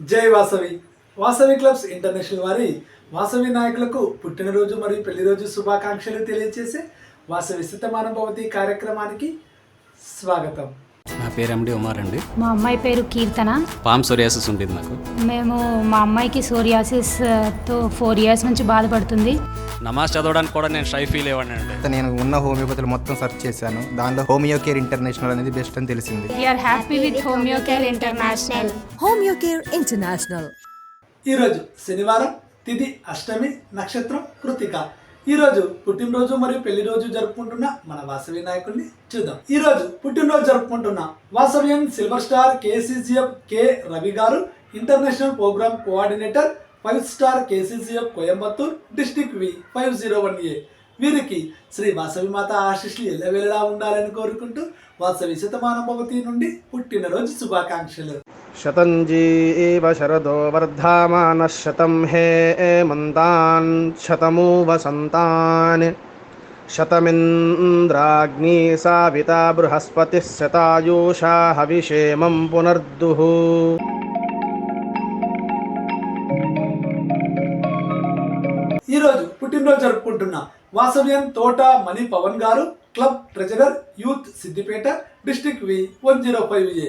జై Vasavi. Vasavi clubs international వారి వాసవి నాయకులకు పుట్టినరోజు మరియు పెళ్ళిరోజు శుభాకాంక్షలు తెలియజేసే వాసవి శతమానం భవతి కార్యక్రమానికి స్వాగతం. నా పేరు ఎండి ఉమార్ అండి. మా అమ్మాయి పేరు కీర్తన. పామ్ సోరియాసిస్ ఉండేది నాకు. మేము మా అమ్మాయికి సోరియాసిస్తో ఫోర్ ఇయర్స్ నుంచి బాధపడుతుంది. నమాజ్ చదవడానికి కూడా నేను షై ఫీల్ అయ్యాను అండి. నేను ఉన్న హోమియోపతులు మొత్తం సెర్చ్ చేశాను. దానిలో హోమియో కేర్ ఇంటర్నేషనల్ అనేది బెస్ట్ అని తెలిసింది. We are happy with Homeo Care International Homeo Care International. ఈరోజు శనివారం తిథి అష్టమి నక్షత్రం కృతిక. ఈరోజు పుట్టినరోజు మరియు పెళ్ళి రోజు జరుపుకుంటున్న మన వాసవి నాయకుడిని చూద్దాం. ఈరోజు పుట్టినరోజు జరుపుకుంటున్న వాసవ్యన్ silver star KCCF K Ravi గారు international programme coordinator five star KCCF Coimbatore district V five zero one A. వీరికి శ్రీ వాసవి మాత ఆశీస్సులు ఎల్లవేళలా ఉండాలని కోరుకుంటూ వాసవి శతమానం భవతి నుండి పుట్టినరోజు శుభాకాంక్షలు. శతంజీవ శరదో వర్ధమాన శతం హే మంతాన్ శతమూ వసంతాన్ శతమింద్రాగ్ని సావిత బృహస్పతి శతాయూషా హవిషేమం పునర్దుః. ఈరోజు పుట్టినరోజు జరుపుకుంటున్న వాసవ్యం తోట మణి పవన్ గారు club treasurer youth Siddipet district V one zero five A.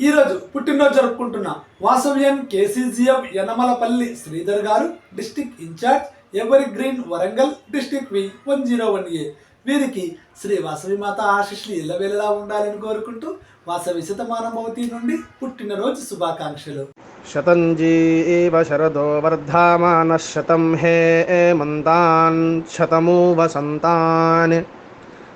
ఈరోజు పుట్టినరోజు జరుపుకుంటున్న వాసవ్యం కేసీజీఎఫ్ యనమలపల్లి శ్రీధర్ గారు district in charge evergreen Warangal district V one zero one A. వీరికి శ్రీ వాసవి మాత ఆశీస్సులు ఎల్లవేళలా ఉండాలని కోరుకుంటూ వాసవి శతమానం నుండి పుట్టినరోజు శుభాకాంక్షలు. శతంజీవ శరదో వర్ధమాన శతం హే మంతాన్ శతమూ వసంతాన్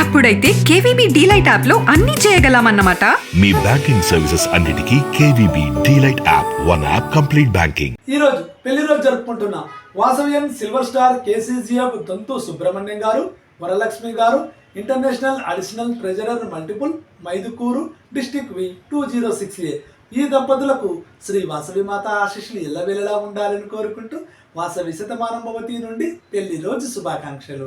అప్పుడైతే కేవీబీ డీలైట్ యాప్లో అన్ని చేయగలమన్నమాట. మీ బ్యాంకింగ్ సర్వీసెస్ అన్నిటికీ KVB DLite app one app complete banking. ఈరోజు పెళ్ళి రోజు జరుపుకుంటున్న Vasavyan silver star KCGF Dantu Subrahmanyam garu Varalakshmi garu international additional treasurer multiple Mydukur district V two zero six A. ఈ దంపతులకు శ్రీ వాసవి మాత ఆశీస్సులు ఎల్లవేళలా ఉండాలని కోరుకుంటూ వాసవి శతమానం భవతి నుండి పెళ్ళి రోజు శుభాకాంక్షలు.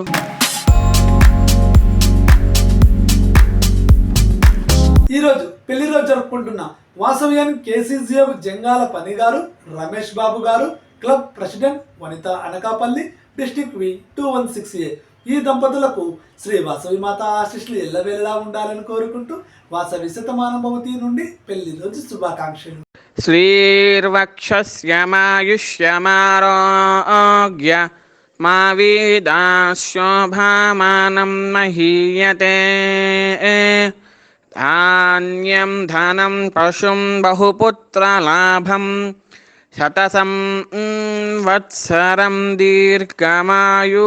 చెప్పుకుంటున్నా. వాసవ్యానికి కేసీజీఎఫ్ జంగాల పని garu Ramesh Babu garu club president Vanitha Anakapalli district V two one six A. ఈ దంపతులకు శ్రీ వాసవి మాత ఆశిష్లు ఎల్లవేళ్ళ ఉండాలని కోరుకుంటూ వాసవి శతమానభవతి నుండి పెళ్ళి రోజు శుభాకాంక్షలు. శ్రీర్వక్షమాయుష్యమారోగ్య మా వీదాశోభామానం మహీయతే. ధాన్యం ధనం పశుం బహుపుత్రలాభం శతసం వత్సరం దీర్ఘమాయు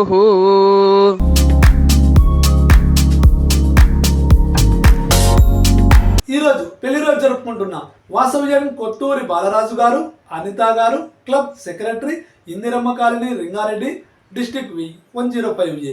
ఈరోజు పెళ్ళి రోజు జరుపుకుంటున్న వాసవ్యం Kothuri Balaraju garu Anitha garu club secretary Indiramma colony Rangareddy district V one zero five A.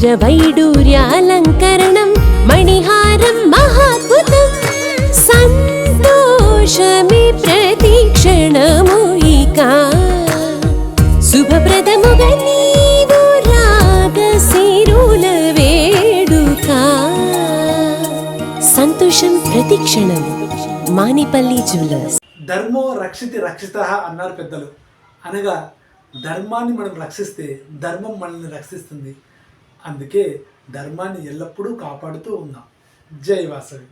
వజ్రవైడూర్యాలంకరణం మణిహారం మహాద్భుతం సంతోషమే ప్రతిక్షణము ఇక. శుభప్రదముగా నీవు రాగశిరుల వేడుక. సంతోషం ప్రతిక్షణం మానిపల్లి జ్యువెలర్స్. ధర్మో రక్షితి రక్షిత అన్నారు పెద్దలు. అనగా ధర్మాన్ని మనం రక్షిస్తే ధర్మం మనల్ని రక్షిస్తుంది. అందుకే ధర్మాన్ని ఎల్లప్పుడూ కాపాడుతూ ఉన్నాం. జై వాసవి.